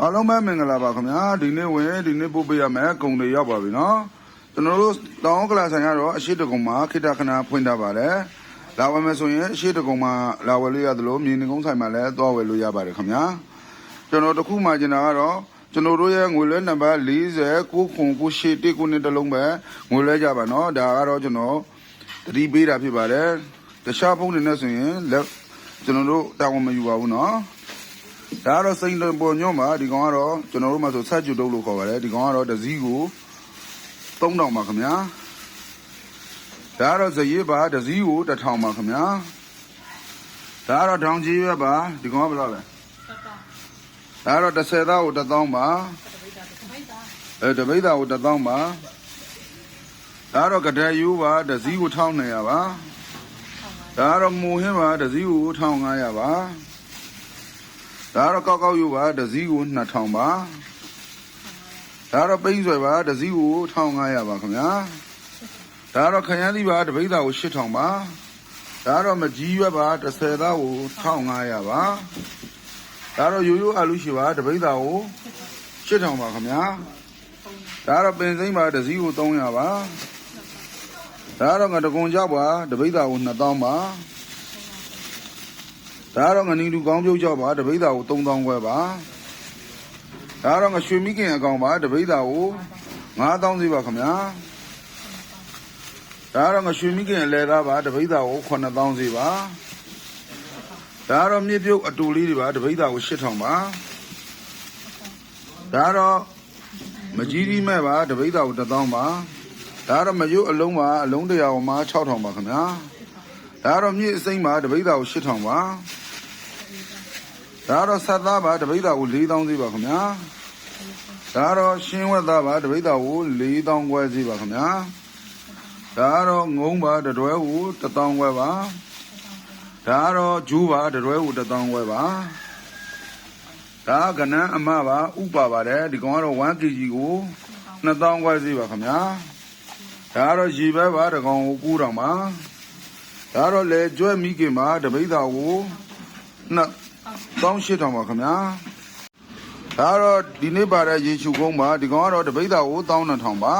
အားလုံးပဲမင်္ဂလာပါခင်ဗျာဒီနေ့ဝင်ဒီနေ့ပို့ပေးရမယ်ဂုံတွေရောက်ပါပြီနော်ကျွန်တော်တို့တောင်းကလာဆိုင်ကတော့အရှိတကုံမှာခိတခဏဖွင့်ထားပါတယ်လာဝယ်မယ်ဆိုရင်အရှိတကုံမှာလာဝယ်လို့ရသလိုမြေနေကုန်းဆိုင်မှာလည်းသွားဝယ်လို့ရပါတယ်ခင်ဗျာကျွန်တော်တခုမှကျင်တာကတော့ကျွန်တော်တို့ရဲ့ငွေလဲနံပါတ်40ကိုခွန်ကိုရှိတေကိုနဲ့တလုံးပဲငွေလဲကြပါနော်ဒါကတော့ကျွန်တော်တတိပေးတာဖြစ်ပါတယ်တခြားဖုန်းတွေနဲ့ဆိုရင်လက်ကျွန်တော်တို့တာဝန်မယူပါဘူးနော် ဒါကတော့စိန်တပေါ်ညွန့်ပါဒီကောင်ကတော့ကျွန်တော်တို့မှဆိုဆက်ကျူတုပ်လို့ခေါ်ပါတယ်ဒီကောင်ကတော့တစ်စည်းကို3000ပါခင်ဗျာဒါကတော့ဇရေးပါတစ်စည်းကို1000ပါခင်ဗျာဒါကတော့ထောင်ကြီးရွက်ပါဒီကောင်ကဘယ်လောက်လဲဒါကတော့30သားကို1000ပါအဲတပိတ်သားကို1000ပါဒါကတော့ကတဲ့ယူပါတစ်စည်းကို1200ပါဒါကတော့မူဟင်းပါတစ်စည်းကို1500ပါ ဒါကတော့ကောက်ကောက်ယူပါတစ်စည်းကို2000ပါဒါကတော့ပိန်းဆွဲပါတစ်စည်းကို1500ပါခင်ဗျာဒါကတော့ခရမ်းသီးပါတပိတ်သားကို8000ပါဒါကတော့မကြီးရွက်ပါ30သားကို1500ပါဒါကတော့ရိုးရိုးအာလူရှိပါတပိတ်သားကို8000ပါခင်ဗျာဒါကတော့ပင်စိမ့်ပါတစ်စည်းကို300ပါဒါကတော့ငါတကွန်ကြောက်ပါတပိတ်သားကို2000ပါ ဒါကတော့ငနီလူကောင်းပြုတ်ကြောက်ပါတပိတ်တာကို3000ခွဲပါဒါကတော့ငရွှေမိခင်အကောင်ပါတပိတ်တာကို9000စီပါခင်ဗျာဒါကတော့ငရွှေမိခင်အလဲသားပါတပိတ်တာကို9000စီပါဒါကတော့မြစ်ပြုတ်အတူလေးတွေပါတပိတ်တာကို8000ပါဒါကတော့မကြီးကြီးမဲ့ပါတပိတ်တာကို1000ပါဒါကတော့မယုတ်အလုံးပါအလုံးတရာကိုမှ6000ပါခင်ဗျာဒါကတော့မြစ်အစိမ့်ပါတပိတ်တာကို8000ပါ ဒါကတော့ဆက်သားပါတပိတ်တာကို4000စီပါခင်ဗျာဒါကတော့ရှင်းဝက်သားပါတပိတ်တာကို4000ခွဲစီပါခင်ဗျာဒါကတော့ငုံပါတတွဲကို1000ခွဲပါဒါကတော့ဂျူးပါတတွဲကို1000ခွဲပါဒါကနန်းအမပါဥပါပါတယ်ဒီကောင်ကတော့ 1kg ကို2000ခွဲစီပါခင်ဗျာဒါကတော့ရေဘဲပါတကောင်ကို9000ပါဒါကတော့လေကျွဲမိခင်ပါတပိတ်တာကို နှစ်တောင်းရှိတောင်ပါခင်ဗျာဒါကတော့ဒီနေ့ပါတဲ့ရေချူကုန်းပါဒီကောင်ကတော့တပိတ်တာကိုတောင်း2000ပါ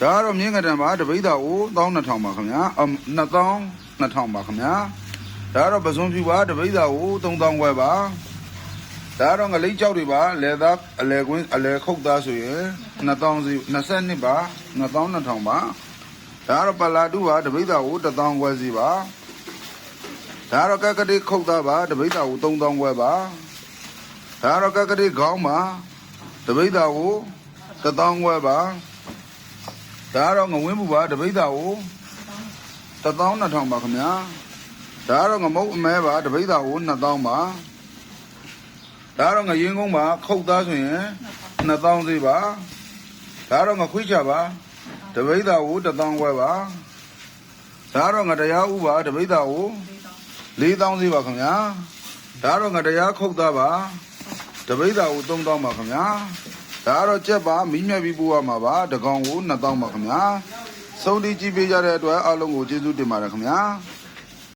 ဒါကတော့မြင်းကတံပါတပိတ်တာကိုတောင်း2000ပါခင်ဗျာအ2000 2000ပါခင်ဗျာဒါကတော့ပစွန်ဖြူပါတပိတ်တာကို3000ခွဲပါဒါကတော့ငလိတ်ကြောက်တွေပါအလဲသားအလဲကွင်းအလဲခုတ်သားဆိုရင်2000စီ22ပါ2000 2000ပါဒါကတော့ပလာတူပါတပိတ်တာကို1000ခွဲစီပါ ဒါတော့ကက်ကတိခုတ်သားပါတပိတ်တာကို3000ခွဲပါဒါတော့ကက်ကတိခေါင်းပါတပိတ်တာကို1000ခွဲပါဒါတော့ငဝင်းပူပါတပိတ်တာကို12000ပါခင်ဗျာဒါတော့ငမုတ်အမဲပါတပိတ်တာကို2000ပါဒါတော့ငရင်ကုန်းပါခုတ်သားဆိုရင်2000စီပါဒါတော့ငခွေးချပါတပိတ်တာကို1000ခွဲပါဒါတော့ငတရားဥပါတပိတ်တာကို 4000စီပါခင်ဗျာဒါတော့ငတရားခုတ်သားပါတပိတ်တာကို3000ပါခင်ဗျာဒါကတော့ကြက်ပါမီးမြတ်ပြီးပို့ရမှာပါတကောင်ကို2000ပါခင်ဗျာစုံတီကြည့်ပေးကြတဲ့အတွက်အားလုံးကိုကျေးဇူးတင်ပါတယ်ခင်ဗျာ